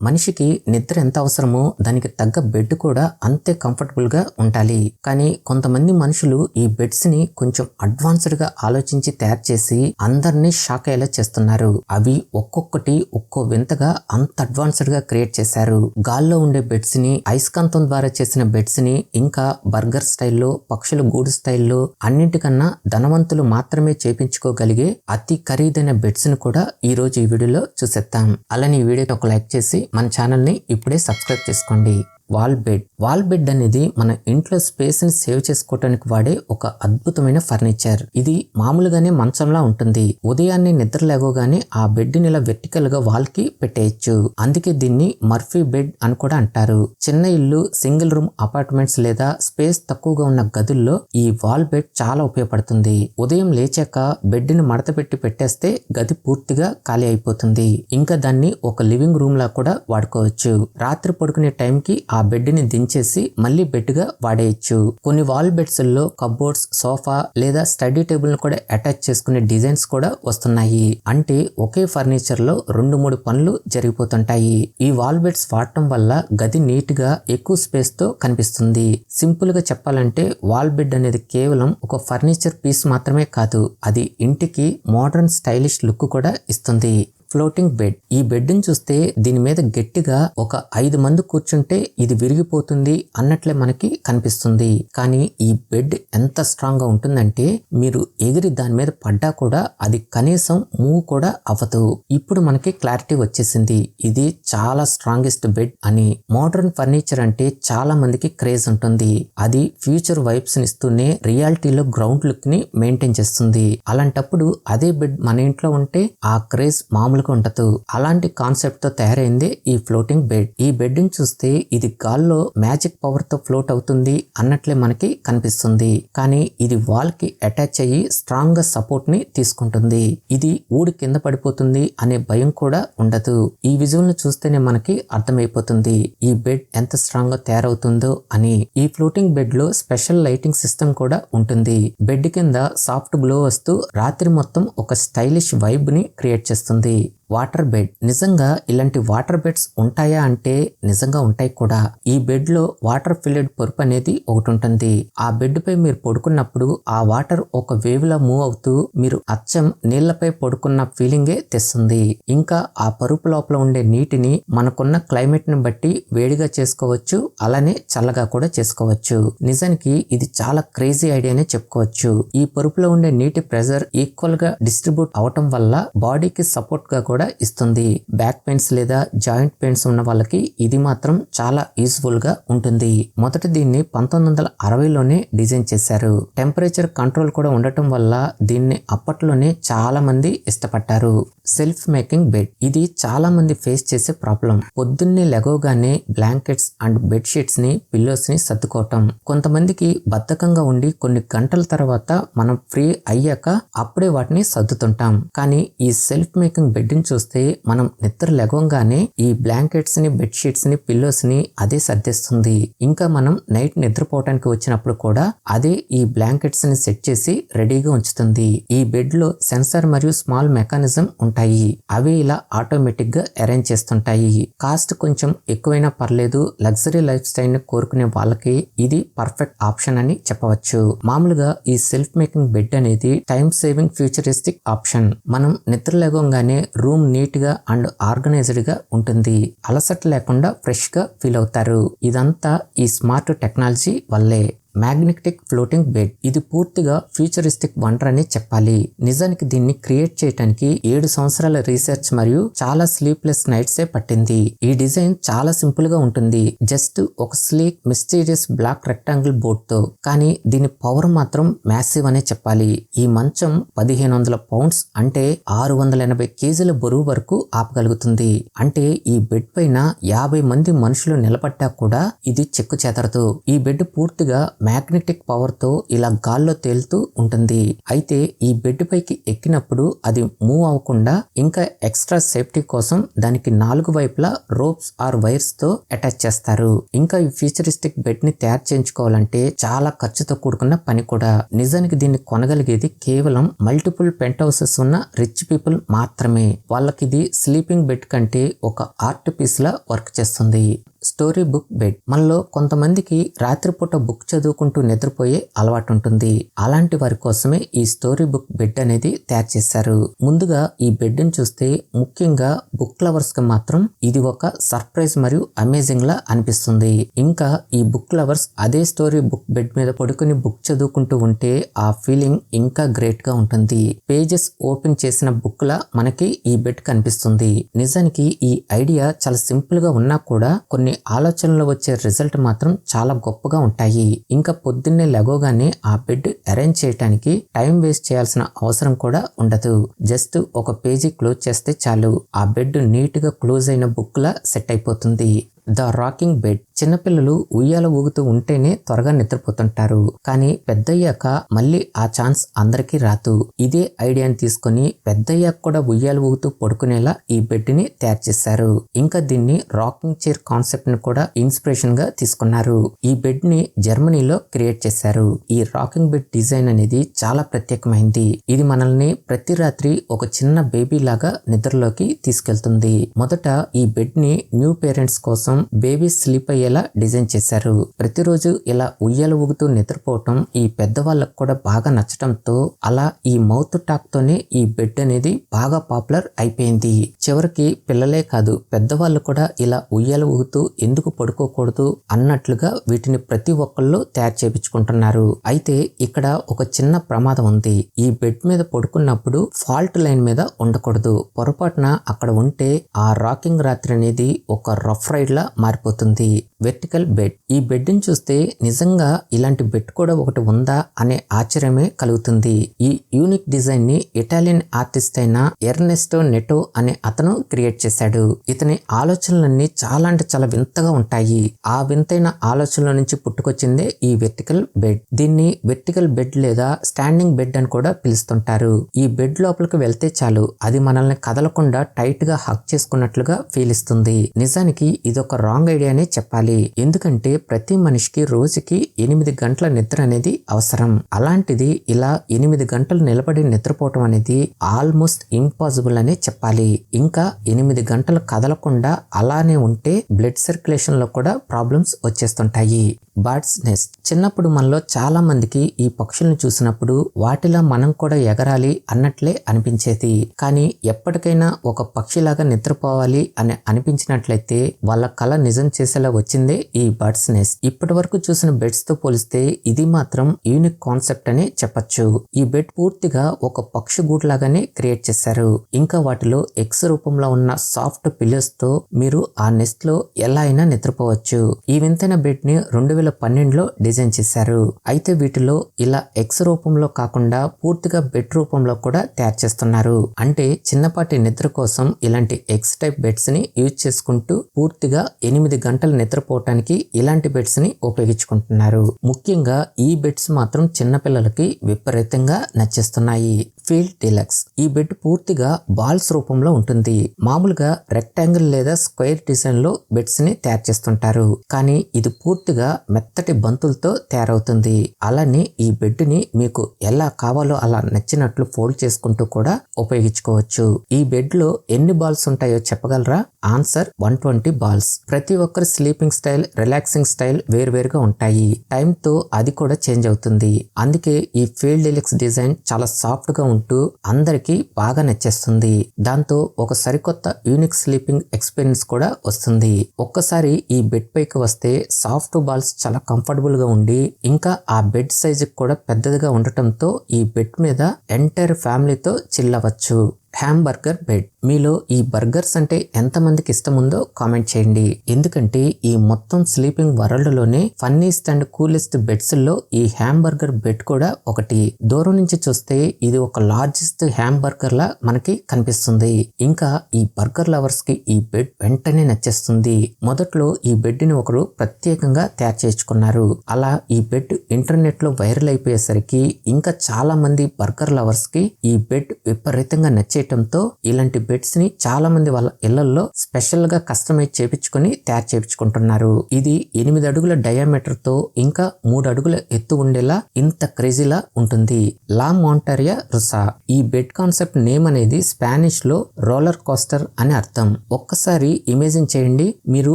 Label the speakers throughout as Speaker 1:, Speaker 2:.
Speaker 1: మనిషికి నిద్ర ఎంత అవసరమో దానికి తగ్గ బెడ్ కూడా అంతే కంఫర్టబుల్గా ఉండాలి. కానీ కొంతమంది మనుషులు ఈ బెడ్స్ని కొంచెం అడ్వాన్స్డ్గా ఆలోచించి తయారు చేసి అందరినీ షాక్ అయ్యేలా చేస్తున్నారు. అవి ఒక్కొక్కటి ఒక్కో వింతగా అంత అడ్వాన్స్డ్గా క్రియేట్ చేశారు. గాల్లో ఉండే బెడ్స్ని ఐస్కాంతం ద్వారా చేసిన బెడ్స్ని ఇంకా బర్గర్ స్టైల్లో పక్షుల గూడు స్టైల్లో అన్నింటికన్నా ధనవంతులు మాత్రమే చేపించుకోగలిగే అతి ఖరీదైన బెడ్స్ని కూడా ఈ రోజు ఈ వీడియోలో చూసేద్దాం. అలానే ఈ వీడియోకి ఒక లైక్ చేసి మన ఛానల్ని ఇప్పుడే సబ్స్క్రైబ్ చేసుకోండి. వాల్ బెడ్ వాల్ బెడ్ అనేది మన ఇంట్లో స్పేస్ని సేవ్ చేసుకోవటానికి వాడే ఒక అద్భుతమైన ఫర్నిచర్ ఇది మామూలుగానే మంచంలా ఉంటుంది. ఉదయాన్నే నిద్ర లేవగానే ఆ బెడ్ని ఇలా వెర్టికల్గా వాల్కి పెట్టేయచ్చు. అందుకే దీన్ని మర్ఫీ బెడ్ అని కూడా అంటారు. చిన్న ఇల్లు సింగిల్ రూమ్ అపార్ట్మెంట్స్ లేదా స్పేస్ తక్కువగా ఉన్న గదుల్లో ఈ వాల్ బెడ్ చాలా ఉపయోగపడుతుంది. ఉదయం లేచాక బెడ్ని మడత పెట్టి పెట్టేస్తే గది పూర్తిగా ఖాళీ అయిపోతుంది. ఇంకా దాన్ని ఒక లివింగ్ రూమ్ లా కూడా వాడుకోవచ్చు. రాత్రి పడుకునే టైంకి ఆ ఆ బెడ్ని దించేసి మళ్ళీ బెడ్గా వాడేయచ్చు. కొన్ని వాల్ బెడ్స్లో కబోర్డ్స్ సోఫా లేదా స్టడీ టేబుల్ను కూడా అటాచ్ చేసుకునే డిజైన్స్ కూడా వస్తున్నాయి. అంటే ఒకే ఫర్నిచర్లో రెండు మూడు పనులు జరిగిపోతుంటాయి. ఈ వాల్ బెడ్స్ వాడటం వల్ల గది నీట్గా ఎక్కువ స్పేస్తో కనిపిస్తుంది. సింపుల్గా చెప్పాలంటే వాల్ బెడ్ అనేది కేవలం ఒక ఫర్నిచర్ పీస్ మాత్రమే కాదు అది ఇంటికి మోడర్న్ స్టైలిష్ లుక్ కూడా ఇస్తుంది. ఫ్లోటింగ్ బెడ్ ఈ బెడ్ని చూస్తే దీని మీద గట్టిగా ఒక ఐదు మంది కూర్చుంటే ఇది విరిగిపోతుంది అన్నట్లే మనకి కనిపిస్తుంది. కానీ ఈ బెడ్ ఎంత స్ట్రాంగ్గా ఉంటుందంటే మీరు ఎగిరి దాని మీద పడ్డా కూడా అది కనీసం మూవ్ కూడా అవ్వదు. ఇప్పుడు మనకి క్లారిటీ వచ్చేసింది. ఇది చాలా స్ట్రాంగెస్ట్ బెడ్ అని మోడర్న్ ఫర్నిచర్ అంటే చాలా మందికి క్రేజ్ ఉంటుంది. అది ఫ్యూచర్ వైబ్స్ ఇస్తూనే రియాలిటీలో గ్రౌండ్ లుక్ని మెయింటైన్ చేస్తుంది. అలాంటప్పుడు అదే బెడ్ మన ఇంట్లో ఉంటే ఆ క్రేజ్ మామూలు మామూలుగా ఉండదు. అలాంటి కాన్సెప్ట్తో తయారైంది ఈ ఫ్లోటింగ్ బెడ్. ఈ బెడ్డింగ్ చూస్తే ఇది గాల్లో మ్యాజిక్ పవర్తో ఫ్లోట్ అవుతుంది అన్నట్లే మనకి కనిపిస్తుంది. కానీ ఇది వాల్కి అటాచ్ అయ్యి స్ట్రాంగ్గా సపోర్ట్ని తీసుకుంటుంది. ఇది ఊడి కింద పడిపోతుంది అనే భయం కూడా ఉండదు. ఈ విజువల్ను చూస్తేనే మనకి అర్థమైపోతుంది ఈ బెడ్ ఎంత స్ట్రాంగ్గా తయారవుతుందో అని. ఈ ఫ్లోటింగ్ బెడ్లో స్పెషల్ లైటింగ్ సిస్టమ్ కూడా ఉంటుంది. బెడ్ కింద సాఫ్ట్ గ్లో వస్తూ రాత్రి మొత్తం ఒక స్టైలిష్ వైబ్ని క్రియేట్ చేస్తుంది. Water bed. నిజంగా ఇలాంటి వాటర్ బెడ్స్ ఉంటాయా అంటే నిజంగా ఉంటాయి కూడా. ఈ బెడ్లో వాటర్ ఫిల్డ్ పొరుపు అనేది ఒకటి ఉంటుంది. ఆ బెడ్ పై మీరు పడుకున్నప్పుడు ఆ వాటర్ ఒక వేవ్ లా మూవ్ అవుతూ మీరు అచ్చం నీళ్ళపై పడుకున్న ఫీలింగే తెస్తుంది. ఇంకా ఆ పరుపు లోపల ఉండే నీటిని మనకున్న క్లైమేట్ని బట్టి వేడిగా చేసుకోవచ్చు. అలానే చల్లగా కూడా చేసుకోవచ్చు. నిజానికి ఇది చాలా క్రేజీ ఐడియానే చెప్పుకోవచ్చు. ఈ పరుపులో ఉండే నీటి ప్రెజర్ ఈక్వల్గా డిస్ట్రిబ్యూట్ అవటం వల్ల బాడీకి సపోర్ట్గా కూడా ఇస్తుంది. బ్యాక్ పెయిన్స్ లేదా జాయింట్ పెయిన్స్ ఉన్న వాళ్ళకి ఇది మాత్రం చాలా యూస్ఫుల్గా ఉంటుంది. మొదట దీన్ని పంతొమ్మిది వందల అరవైలోనే డిజైన్ చేశారు. టెంపరేచర్ కంట్రోల్ కూడా ఉండటం వల్ల దీన్ని అప్పట్లోనే చాలా మంది ఇష్టపడ్డారు. Self making bed. ఇది చాలా మంది ఫేస్ చేసే ప్రాబ్లం. పొద్దున్నే లెగవగానే బ్లాంకెట్స్ అండ్ బెడ్షీట్స్ని పిల్లోస్ని సర్దుకోవటం. కొంతమందికి బద్ధకంగా ఉండి కొన్ని గంటల తర్వాత మనం ఫ్రీ అయ్యాక అప్పుడే వాటిని సర్దుతుంటాం. కానీ ఈ సెల్ఫ్ మేకింగ్ బెడ్ని చూస్తే మనం నిద్ర లెగవంగానే ఈ బ్లాంకెట్స్ని బెడ్షీట్స్ని పిల్లోస్ని అదే సర్దిస్తుంది. ఇంకా మనం నైట్ నిద్రపోవటానికి వచ్చినప్పుడు కూడా అదే ఈ బ్లాంకెట్స్ని సెట్ చేసి రెడీగా ఉంచుతుంది. ఈ బెడ్లో సెన్సార్ మరియు స్మాల్ మెకానిజం ఉంటాయి. అవి ఇలా ఆటోమేటిక్గా అరేంజ్ చేస్తుంటాయి. కాస్ట్ కొంచెం ఎక్కువైనా పర్లేదు. లగ్జరీ లైఫ్ స్టైల్ని కోరుకునే వాళ్ళకి ఇది పర్ఫెక్ట్ ఆప్షన్ అని చెప్పవచ్చు. మామూలుగా ఈ సెల్ఫ్ మేకింగ్ బెడ్ అనేది టైం సేవింగ్ ఫ్యూచరిస్టిక్ ఆప్షన్. మనం నిద్ర లేవగానే రూమ్ నీట్గా అండ్ ఆర్గనైజ్డ్గా ఉంటుంది. అలసట లేకుండా ఫ్రెష్గా ఫీల్ అవుతారు. ఇదంతా ఈ స్మార్ట్ టెక్నాలజీ వల్లే. Magnetic floating bed. ఇది పూర్తిగా ఫ్యూచరిస్టిక్ వండర్ అని చెప్పాలి. నిజానికి దీన్ని క్రియేట్ చేయడానికి ఏడు సంవత్సరాల రీసెర్చ్ మరియు చాలా స్లీప్లెస్ నైట్సే పట్టింది. ఈ డిజైన్ చాలా సింపుల్గా ఉంటుంది. జస్ట్ ఒక స్లీక్ మిస్టీరియస్ బ్లాక్ రెక్టాంగిల్ బోర్డ్తో కానీ దీని పవర్ మాత్రం మ్యాసివ్ అనే చెప్పాలి. ఈ మంచం పదిహేను వందల పౌండ్స్ అంటే ఆరు వందల ఎనభై కేజీల బరువు వరకు ఆపగలుగుతుంది. అంటే ఈ బెడ్ పైన యాభై మంది మనుషులు నిలబడ్డా కూడా ఇది చెక్కు చెదరదు ఈ బెడ్ పూర్తిగా మ్యాగ్నెటిక్ పవర్తో ఇలా గాల్లో తేలుతూ ఉంటుంది. అయితే ఈ బెడ్ పైకి ఎక్కినప్పుడు అది మూవ్ అవ్వకుండా ఇంకా ఎక్స్ట్రా సేఫ్టీ కోసం దానికి నాలుగు వైపులా రోప్స్ ఆర్ వైర్స్తో అటాచ్ చేస్తారు. ఇంకా ఈ ఫ్యూచరిస్టిక్ బెడ్ని తయారు చేయించుకోవాలంటే చాలా ఖర్చుతో కూడుకున్న పని కూడా. నిజానికి దీన్ని కొనగలిగేది కేవలం మల్టిపుల్ పెంట్ హౌసెస్ ఉన్న రిచ్ పీపుల్ మాత్రమే. వాళ్ళకి ఇది స్లీపింగ్ బెడ్ కంటే ఒక ఆర్ట్ పీస్ లా వర్క్ చేస్తుంది. Story book bed. మనలో కొంతమందికి రాత్రిపూట బుక్ చదువు చదువుకుంటూ నిద్రపోయే అలవాటు ఉంటుంది అలాంటి వారి కోసమే ఈ స్టోరీ బుక్ బెడ్ అనేది తయారు చేశారు. ముందుగా ఈ బెడ్ని చూస్తే ముఖ్యంగా బుక్ లవర్స్కి మాత్రం ఇది ఒక సర్ప్రైజ్ మరియు అమేజింగ్ లా అనిపిస్తుంది. ఇంకా ఈ బుక్ లవర్స్ అదే స్టోరీ బుక్ బెడ్ మీద పడుకుని బుక్ చదువుకుంటూ ఉంటే ఆ ఫీలింగ్ ఇంకా గ్రేట్గా ఉంటుంది. పేజెస్ ఓపెన్ చేసిన బుక్ లా మనకి ఈ బెడ్ కనిపిస్తుంది. నిజానికి ఈ ఐడియా చాలా సింపుల్గా ఉన్నా కూడా కొన్ని ఆలోచనలు వచ్చే రిజల్ట్ మాత్రం చాలా గొప్పగా ఉంటాయి. ఇంకా పొద్దున్నే లెగోగానే ఆ బెడ్ అరేంజ్ చేయడానికి టైం వేస్ట్ చేయాల్సిన అవసరం కూడా ఉండదు. జస్ట్ ఒక పేజీ క్లోజ్ చేస్తే చాలు. ఆ బెడ్ నీట్గా క్లోజ్ అయిన బుక్ లా సెట్ అయిపోతుంది. ద రాకింగ్ బెడ్ చిన్నపిల్లలు ఉయ్యాల ఊగుతూ ఉంటేనే త్వరగా నిద్రపోతుంటారు. కానీ పెద్దయ్యాక మళ్ళీ ఆ ఛాన్స్ అందరికీ రాదు. ఇదే ఐడియాని తీసుకొని పెద్దయ్యాక కూడా ఉయ్యాల ఊగుతూ పడుకునేలా ఈ బెడ్ని తయారు చేశారు. ఇంకా దీన్ని రాకింగ్ చైర్ కాన్సెప్ట్ని కూడా ఇన్స్పిరేషన్గా తీసుకున్నారు. ఈ బెడ్ని జర్మనీలో క్రియేట్ చేశారు. ఈ రాకింగ్ బెడ్ డిజైన్ అనేది చాలా ప్రత్యేకమైంది. ఇది మనల్ని ప్రతి రాత్రి ఒక చిన్న బేబీ లాగా నిద్రలోకి తీసుకెళ్తుంది. మొదట ఈ బెడ్ని న్యూ పేరెంట్స్ కోసం బేబీ స్లీప్ అయ్యేలా డిజైన్ చేశారు. ప్రతిరోజు ఇలా ఉయ్యాలు ఊగుతూ నిద్రపోవటం ఈ పెద్దవాళ్ళకు కూడా బాగా నచ్చటంతో అలా ఈ మౌత్ టాక్ తోనే ఈ బెడ్ అనేది బాగా పాపులర్ అయిపోయింది. చివరికి పిల్లలే కాదు పెద్దవాళ్ళు కూడా ఇలా ఉయ్యాలు ఊగుతూ ఎందుకు పడుకోకూడదు అన్నట్లుగా వీటిని ప్రతి ఒక్కళ్ళు తయారు చేపించుకుంటున్నారు. అయితే ఇక్కడ ఒక చిన్న ప్రమాదం ఉంది. ఈ బెడ్ మీద పడుకున్నప్పుడు ఫాల్ట్ లైన్ మీద ఉండకూడదు. పొరపాటున అక్కడ ఉంటే ఆ రాకింగ్ రాత్రి అనేది ఒక రఫ్ రైడ్ లా మారిపోతుంది. వెర్టికల్ బెడ్ ఈ బెడ్ని చూస్తే నిజంగా ఇలాంటి బెడ్ కూడా ఒకటి ఉందా అనే ఆశ్చర్యమే కలుగుతుంది. ఈ యూనిక్ డిజైన్ని ఇటాలియన్ ఆర్టిస్ట్ అయిన ఎర్నెస్టో నెటో అనే అతను క్రియేట్ చేశాడు. ఇతని ఆలోచనలన్నీ చాలా అంటే చాలా వింతగా ఉంటాయి. ఆ వింతైన ఆలోచనల నుంచి పుట్టుకొచ్చిందే ఈ వెర్టికల్ బెడ్ దీన్ని వెర్టికల్ బెడ్ లేదా స్టాండింగ్ బెడ్ అని కూడా పిలుస్తుంటారు. ఈ బెడ్ లోపలికి వెళ్తే చాలు. అది మనల్ని కదలకుండా టైట్గా హక్ చేసుకున్నట్లుగా ఫీల్ ఇస్తుంది. నిజానికి ఇదొక రాంగ్ ఐడియానే చెప్పాలి. ఎందుకంటే ప్రతి మనిషికి రోజుకి ఎనిమిది గంటల నిద్ర అనేది అవసరం. అలాంటిది ఇలా ఎనిమిది గంటలు నిలబడి నిద్రపోవటం అనేది ఆల్మోస్ట్ ఇంపాసిబుల్ అనే చెప్పాలి. ఇంకా ఎనిమిది గంటలు కదలకుండా అలానే ఉంటే బ్లడ్ సర్క్యులేషన్లో కూడా ప్రాబ్లమ్స్ వచ్చేస్తుంటాయి. బర్డ్స్ నెస్ట్ చిన్నప్పుడు మనలో చాలా మందికి ఈ పక్షులను చూసినప్పుడు వాటిలా మనం కూడా ఎగరాలి అన్నట్లే అనిపించేది. కానీ ఎప్పటికైనా ఒక పక్షిలాగా నిద్రపోవాలి అని అనిపించినట్లయితే వాళ్ళ కళ నిజం చేసేలా వచ్చిందే ఈ బర్డ్స్ నెస్ట్ ఇప్పటి వరకు చూసిన బెడ్స్తో పోలిస్తే ఇది మాత్రం యూనిక్ కాన్సెప్ట్ అని చెప్పొచ్చు. ఈ బెడ్ పూర్తిగా ఒక పక్షి గూడు లాగానే క్రియేట్ చేశారు. ఇంకా వాటిలో ఎక్స్ రూపంలో ఉన్న సాఫ్ట్ పిల్లర్స్తో మీరు ఆ నెస్ట్లో ఎలా అయినా నిద్రపోవచ్చు. ఈ వింతైన బెడ్ని రెండు వేల పన్నెండులో డిజైన్ చేశారు. అయితే వీటిలో ఇలా ఎక్స్ రూపంలో కాకుండా పూర్తిగా బెడ్ రూపంలో కూడా తయారు చేస్తున్నారు. అంటే చిన్నపాటి నిద్ర కోసం ఇలాంటి ఎక్స్ టైప్ బెడ్స్ని యూజ్ చేసుకుంటూ పూర్తిగా ఎనిమిది గంటలు నిద్రపోవటానికి ఇలాంటి బెడ్స్ని ఉపయోగించుకుంటున్నారు. ముఖ్యంగా ఈ బెడ్స్ మాత్రం చిన్నపిల్లలకి విపరీతంగా నచ్చేస్తున్నాయి. ఫీల్డ్ డిలక్స్ ఈ బెడ్ పూర్తిగా బాల్స్ రూపంలో ఉంటుంది. మామూలుగా రెక్టాంగిల్ లేదా స్క్వేర్ డిజైన్లో బెడ్స్ని తయారు చేస్తుంటారు. కానీ ఇది పూర్తిగా మెత్తటి బంతులతో తయారవుతుంది. అలానే ఈ బెడ్ని మీకు ఎలా కావాలో అలా నచ్చినట్లు ఫోల్డ్ చేసుకుంటూ కూడా ఉపయోగించుకోవచ్చు. ఈ బెడ్లో ఎన్ని బాల్స్ ఉంటాయో చెప్పగలరా? Answer one twenty balls. ప్రతి ఒక్కరి స్లీపింగ్ స్టైల్ రిలాక్సింగ్ స్టైల్ వేరువేరుగా ఉంటాయి. టైంతో అది కూడా చేంజ్ అవుతుంది. అందుకే ఈ ఫీల్డ్ డిలెక్స్ డిజైన్ చాలా సాఫ్ట్గా ఉంటూ అందరికీ బాగా నచ్చేస్తుంది. దాంతో ఒక సరికొత్త యూనిక్ స్లీపింగ్ ఎక్స్పీరియన్స్ కూడా వస్తుంది. ఒక్కసారి ఈ బెడ్ పైకి వస్తే సాఫ్ట్ బాల్స్ చాలా కంఫర్టబుల్గా ఉండి ఇంకా ఆ బెడ్ సైజ్ కూడా పెద్దదిగా ఉండటంతో ఈ బెడ్ మీద ఎంటైర్ ఫ్యామిలీతో చిల్లవచ్చు హ్యామ్ బర్గర్ బెడ్. మీలో ఈ బర్గర్స్ అంటే ఎంతమందికి ఇష్టం ఉందో కామెంట్ చేయండి. ఎందుకంటే ఈ మొత్తం స్లీపింగ్ వరల్డ్లోనే ఫన్నీస్ట్ అండ్ కూలెస్ట్ బెడ్స్లో ఈ హ్యామ్ బర్గర్ బెడ్ కూడా ఒకటి. దూరం నుంచి చూస్తే ఇది ఒక లార్జెస్ట్ హ్యామ్ బర్గర్ లా మనకి కనిపిస్తుంది. ఇంకా ఈ బర్గర్ లవర్స్కి ఈ బెడ్ వెంటనే నచ్చేస్తుంది. మొదట్లో ఈ బెడ్ని ఒకరు ప్రత్యేకంగా తయారు చేసుకున్నారు అలా ఈ బెడ్ ఇంటర్నెట్లో వైరల్ అయిపోయేసరికి ఇంకా చాలా మంది బర్గర్ లవర్స్కి ఈ బెడ్ విపరీతంగా నచ్చే చేయటంతో ఇలాంటి బెడ్స్ని చాలా మంది వాళ్ళ ఇళ్ళలో స్పెషల్గా కస్టమైజ్ చేపించుకొని తయారు చేపించుకుంటున్నారు. ఇది ఎనిమిది అడుగుల డయామీటర్తో ఇంకా మూడు అడుగుల ఎత్తు ఉండేలా ఇంత క్రేజీలా ఉంటుంది. లా మాంటారియా రుసా. ఈ బెడ్ కాన్సెప్ట్ నేమ్ అనేది స్పానిష్లో రోలర్ కోస్టర్ అని అర్థం. ఒక్కసారి ఇమేజిన్ చేయండి. మీరు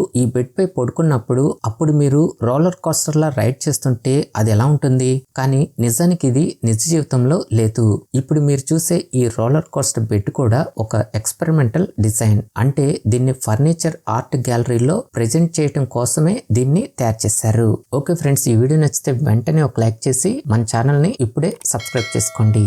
Speaker 1: ఈ బెడ్ పై పడుకున్నప్పుడు అప్పుడు మీరు రోలర్ కోస్టర్ లా రైడ్ చేస్తుంటే అది ఎలా ఉంటుంది? కానీ నిజానికి ఇది నిజ జీవితంలో లేదు. ఇప్పుడు మీరు చూసే ఈ రోలర్ కోస్టర్ పెట్టి కూడా ఒక ఎక్స్పెరిమెంటల్ డిజైన్ అంటే దీన్ని ఫర్నిచర్ ఆర్ట్ గ్యాలరీలో ప్రెజెంట్ చేయటం కోసమే దీన్ని తయారు చేశారు. ఓకే ఫ్రెండ్స్ ఈ వీడియో నచ్చితే వెంటనే ఒక లైక్ చేసి మన ఛానల్ని ఇప్పుడే సబ్స్క్రైబ్ చేసుకోండి.